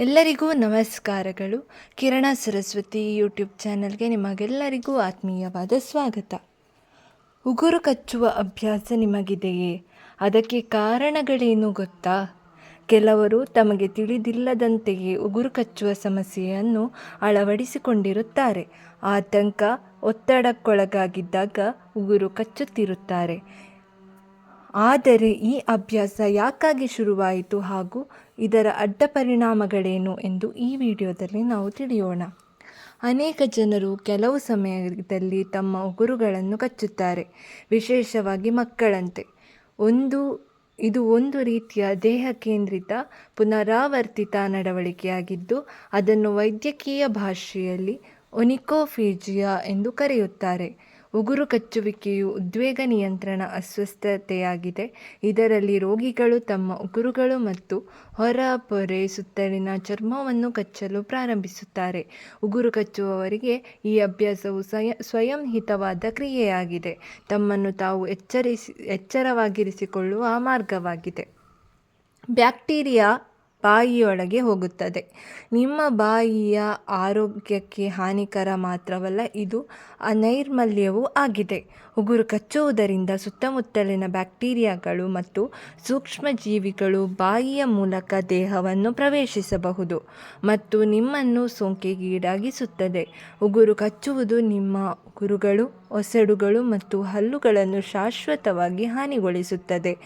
ಎಲ್ಲರಿಗೂ ನಮಸ್ಕಾರಗಳು. ಕಿರಣ ಸರಸ್ವತಿ ಯೂಟ್ಯೂಬ್ ಚಾನಲ್ಗೆ ನಿಮಗೆಲ್ಲರಿಗೂ ಆತ್ಮೀಯವಾದ ಸ್ವಾಗತ. ಉಗುರು ಕಚ್ಚುವ ಅಭ್ಯಾಸ ನಿಮಗಿದೆಯೇ? ಅದಕ್ಕೆ ಕಾರಣಗಳೇನು ಗೊತ್ತಾ? ಕೆಲವರು ತಮಗೆ ತಿಳಿದಿಲ್ಲದಂತೆಯೇ ಉಗುರು ಕಚ್ಚುವ ಸಮಸ್ಯೆಯನ್ನು ಅಳವಡಿಸಿಕೊಂಡಿರುತ್ತಾರೆ. ಆತಂಕ, ಒತ್ತಡಕ್ಕೊಳಗಾಗಿದ್ದಾಗ ಉಗುರು ಕಚ್ಚುತ್ತಿರುತ್ತಾರೆ. ಆದರೆ ಈ ಅಭ್ಯಾಸ ಯಾಕಾಗಿ ಶುರುವಾಯಿತು ಹಾಗೂ ಇದರ ಅಡ್ಡ ಪರಿಣಾಮಗಳೇನು ಎಂದು ಈ ವಿಡಿಯೋದಲ್ಲಿ ನಾವು ತಿಳಿಯೋಣ. ಅನೇಕ ಜನರು ಕೆಲವು ಸಮಯದಲ್ಲಿ ತಮ್ಮ ಉಗುರುಗಳನ್ನು ಕಚ್ಚುತ್ತಾರೆ, ವಿಶೇಷವಾಗಿ ಮಕ್ಕಳಂತೆ. ಒಂದು, ಇದು ಒಂದು ರೀತಿಯ ದೇಹ ಕೇಂದ್ರಿತ, ಪುನರಾವರ್ತಿತ ನಡವಳಿಕೆಯಾಗಿದ್ದು, ಅದನ್ನು ವೈದ್ಯಕೀಯ ಭಾಷೆಯಲ್ಲಿ ಒನಿಕೋಫೀಜಿಯಾ ಎಂದು ಕರೆಯುತ್ತಾರೆ. ಉಗುರು ಕಚ್ಚುವಿಕೆಯು ಉದ್ವೇಗ ನಿಯಂತ್ರಣ ಅಸ್ವಸ್ಥತೆಯಾಗಿದೆ. ಇದರಲ್ಲಿ ರೋಗಿಗಳು ತಮ್ಮ ಉಗುರುಗಳು ಮತ್ತು ಹೊರಪೊರೆ ಸುತ್ತಲಿನ ಚರ್ಮವನ್ನು ಕಚ್ಚಲು ಪ್ರಾರಂಭಿಸುತ್ತಾರೆ. ಉಗುರು ಕಚ್ಚುವವರಿಗೆ ಈ ಅಭ್ಯಾಸವು ಸ್ವಯ ಹಿತವಾದ ಕ್ರಿಯೆಯಾಗಿದೆ. ತಮ್ಮನ್ನು ತಾವು ಎಚ್ಚರಿಸಿ, ಎಚ್ಚರವಾಗಿರಿಸಿಕೊಳ್ಳುವ ಮಾರ್ಗವಾಗಿದೆ. ಬ್ಯಾಕ್ಟೀರಿಯಾ ಬಾಯಿಯೊಳಗೆ ಹೋಗುತ್ತದೆ. ನಿಮ್ಮ ಬಾಯಿಯ ಆರೋಗ್ಯಕ್ಕೆ ಹಾನಿಕರ ಮಾತ್ರವಲ್ಲ, ಇದು ಅನೈರ್ಮಲ್ಯವೂ ಆಗಿದೆ. ಉಗುರು ಕಚ್ಚುವುದರಿಂದ ಸುತ್ತಮುತ್ತಲಿನ ಬ್ಯಾಕ್ಟೀರಿಯಾಗಳು ಮತ್ತು ಸೂಕ್ಷ್ಮಜೀವಿಗಳು ಬಾಯಿಯ ಮೂಲಕ ದೇಹವನ್ನು ಪ್ರವೇಶಿಸಬಹುದು ಮತ್ತು ನಿಮ್ಮನ್ನು ಸೋಂಕಿಗೀಡಾಗಿಸುತ್ತದೆ. ಉಗುರು ಕಚ್ಚುವುದು ನಿಮ್ಮ ಉಗುರುಗಳು ಒಸಡುಗಳು ಮತ್ತು ಹಲ್ಲುಗಳನ್ನು ಶಾಶ್ವತವಾಗಿ ಹಾನಿಗೊಳಿಸುತ್ತದೆ.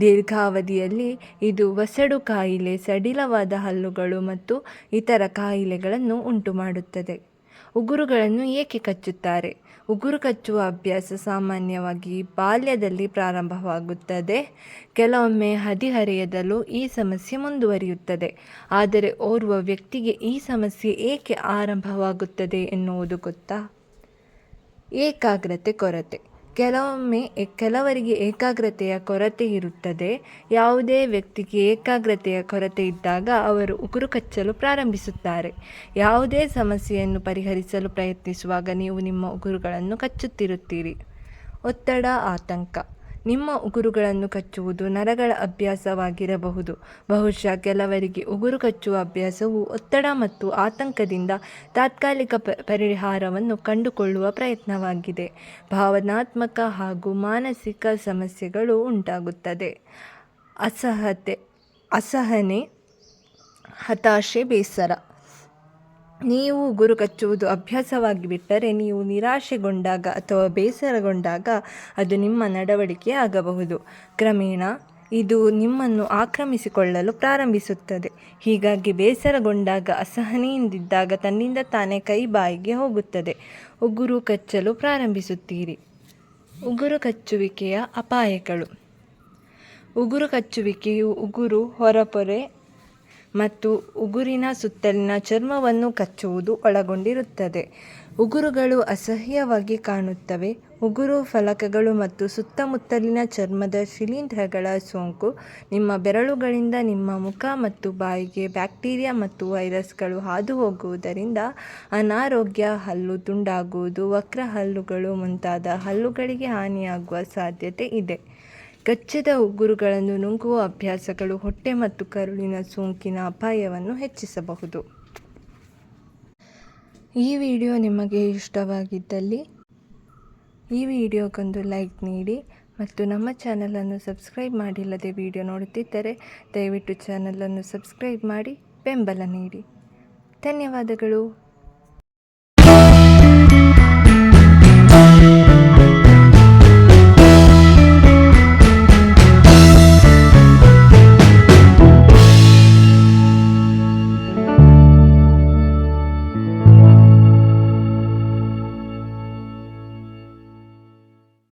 ದೀರ್ಘಾವಧಿಯಲ್ಲಿ ಇದು ಒಸಡು ಕಾಯಿಲೆ, ಸಡಿಲವಾದ ಹಲ್ಲುಗಳು ಮತ್ತು ಇತರ ಕಾಯಿಲೆಗಳನ್ನು ಉಂಟುಮಾಡುತ್ತದೆ. ಉಗುರುಗಳನ್ನು ಏಕೆ ಕಚ್ಚುತ್ತಾರೆ? ಉಗುರು ಕಚ್ಚುವ ಅಭ್ಯಾಸ ಸಾಮಾನ್ಯವಾಗಿ ಬಾಲ್ಯದಲ್ಲಿ ಪ್ರಾರಂಭವಾಗುತ್ತದೆ. ಕೆಲವೊಮ್ಮೆ ಹದಿಹರೆಯದಲ್ಲೂ ಈ ಸಮಸ್ಯೆ ಮುಂದುವರಿಯುತ್ತದೆ. ಆದರೆ ಓರ್ವ ವ್ಯಕ್ತಿಗೆ ಈ ಸಮಸ್ಯೆ ಏಕೆ ಆರಂಭವಾಗುತ್ತದೆ ಎನ್ನುವುದು ಗೊತ್ತಾ? ಏಕಾಗ್ರತೆ ಕೊರತೆ. ಕೆಲವೊಮ್ಮೆ ಕೆಲವರಿಗೆ ಏಕಾಗ್ರತೆಯ ಕೊರತೆ ಇರುತ್ತದೆ. ಯಾವುದೇ ವ್ಯಕ್ತಿಗೆ ಏಕಾಗ್ರತೆಯ ಕೊರತೆ ಇದ್ದಾಗ ಅವರು ಉಗುರು ಕಚ್ಚಲು ಪ್ರಾರಂಭಿಸುತ್ತಾರೆ. ಯಾವುದೇ ಸಮಸ್ಯೆಯನ್ನು ಪರಿಹರಿಸಲು ಪ್ರಯತ್ನಿಸುವಾಗ ನೀವು ನಿಮ್ಮ ಉಗುರುಗಳನ್ನು ಕಚ್ಚುತ್ತಿರುತ್ತೀರಿ. ಒತ್ತಡ, ಆತಂಕ. ನಿಮ್ಮ ಉಗುರುಗಳನ್ನು ಕಚ್ಚುವುದು ನರಗಳ ಅಭ್ಯಾಸವಾಗಿರಬಹುದು. ಬಹುಶಃ ಕೆಲವರಿಗೆ ಉಗುರು ಕಚ್ಚುವ ಅಭ್ಯಾಸವು ಒತ್ತಡ ಮತ್ತು ಆತಂಕದಿಂದ ತಾತ್ಕಾಲಿಕ ಪರಿಹಾರವನ್ನು ಕಂಡುಕೊಳ್ಳುವ ಪ್ರಯತ್ನವಾಗಿದೆ. ಭಾವನಾತ್ಮಕ ಹಾಗೂ ಮಾನಸಿಕ ಸಮಸ್ಯೆಗಳು ಉಂಟಾಗುತ್ತದೆ. ಅಸಹತೆ, ಅಸಹನೆ, ಹತಾಶೆ, ಬೇಸರ. ನೀವು ಉಗುರು ಕಚ್ಚುವುದು ಅಭ್ಯಾಸವಾಗಿ ಬಿಟ್ಟರೆ ನೀವು ನಿರಾಶೆಗೊಂಡಾಗ ಅಥವಾ ಬೇಸರಗೊಂಡಾಗ ಅದು ನಿಮ್ಮ ನಡವಳಿಕೆ ಆಗಬಹುದು. ಕ್ರಮೇಣ ಇದು ನಿಮ್ಮನ್ನು ಆಕ್ರಮಿಸಿಕೊಳ್ಳಲು ಪ್ರಾರಂಭಿಸುತ್ತದೆ. ಹೀಗಾಗಿ ಬೇಸರಗೊಂಡಾಗ, ಅಸಹನೆಯಿಂದಿದ್ದಾಗ ತನ್ನಿಂದ ತಾನೇ ಕೈ ಬಾಯಿಗೆ ಹೋಗುತ್ತದೆ. ಉಗುರು ಕಚ್ಚಲು ಪ್ರಾರಂಭಿಸುತ್ತೀರಿ. ಉಗುರು ಕಚ್ಚುವಿಕೆಯ ಅಪಾಯಗಳು. ಉಗುರು ಕಚ್ಚುವಿಕೆಯು ಉಗುರು, ಹೊರಪೊರೆ ಮತ್ತು ಉಗುರಿನ ಸುತ್ತಲಿನ ಚರ್ಮವನ್ನು ಕಚ್ಚುವುದು ಒಳಗೊಂಡಿರುತ್ತದೆ. ಉಗುರುಗಳು ಅಸಹ್ಯವಾಗಿ ಕಾಣುತ್ತವೆ. ಉಗುರು ಫಲಕಗಳು ಮತ್ತು ಸುತ್ತಮುತ್ತಲಿನ ಚರ್ಮದ ಶಿಲೀಂಧ್ರಗಳ ಸೋಂಕು ನಿಮ್ಮ ಬೆರಳುಗಳಿಂದ ನಿಮ್ಮ ಮುಖ ಮತ್ತು ಬಾಯಿಗೆ ಬ್ಯಾಕ್ಟೀರಿಯಾ ಮತ್ತು ವೈರಸ್ಗಳು ಹಾದು ಹೋಗುವುದರಿಂದ ಅನಾರೋಗ್ಯ, ಹಲ್ಲು ತುಂಡಾಗುವುದು, ವಕ್ರ ಹಲ್ಲುಗಳು ಮುಂತಾದ ಹಲ್ಲುಗಳಿಗೆ ಹಾನಿಯಾಗುವ ಸಾಧ್ಯತೆ ಇದೆ. ಕಚ್ಚಿದ ಉಗುರುಗಳನ್ನು ನುಂಗುವ ಅಭ್ಯಾಸಗಳು ಹೊಟ್ಟೆ ಮತ್ತು ಕರುಳಿನ ಸೋಂಕಿನ ಅಪಾಯವನ್ನು ಹೆಚ್ಚಿಸಬಹುದು. ಈ ವಿಡಿಯೋ ನಿಮಗೆ ಇಷ್ಟವಾಗಿದ್ದಲ್ಲಿ ಈ ವಿಡಿಯೋಗೊಂದು ಲೈಕ್ ನೀಡಿ ಮತ್ತು ನಮ್ಮ ಚಾನಲನ್ನು ಸಬ್ಸ್ಕ್ರೈಬ್ ಮಾಡಿಲ್ಲದೆ ವಿಡಿಯೋ ನೋಡುತ್ತಿದ್ದರೆ ದಯವಿಟ್ಟು ಚಾನಲನ್ನು ಸಬ್ಸ್ಕ್ರೈಬ್ ಮಾಡಿ ಬೆಂಬಲ ನೀಡಿ. ಧನ್ಯವಾದಗಳು.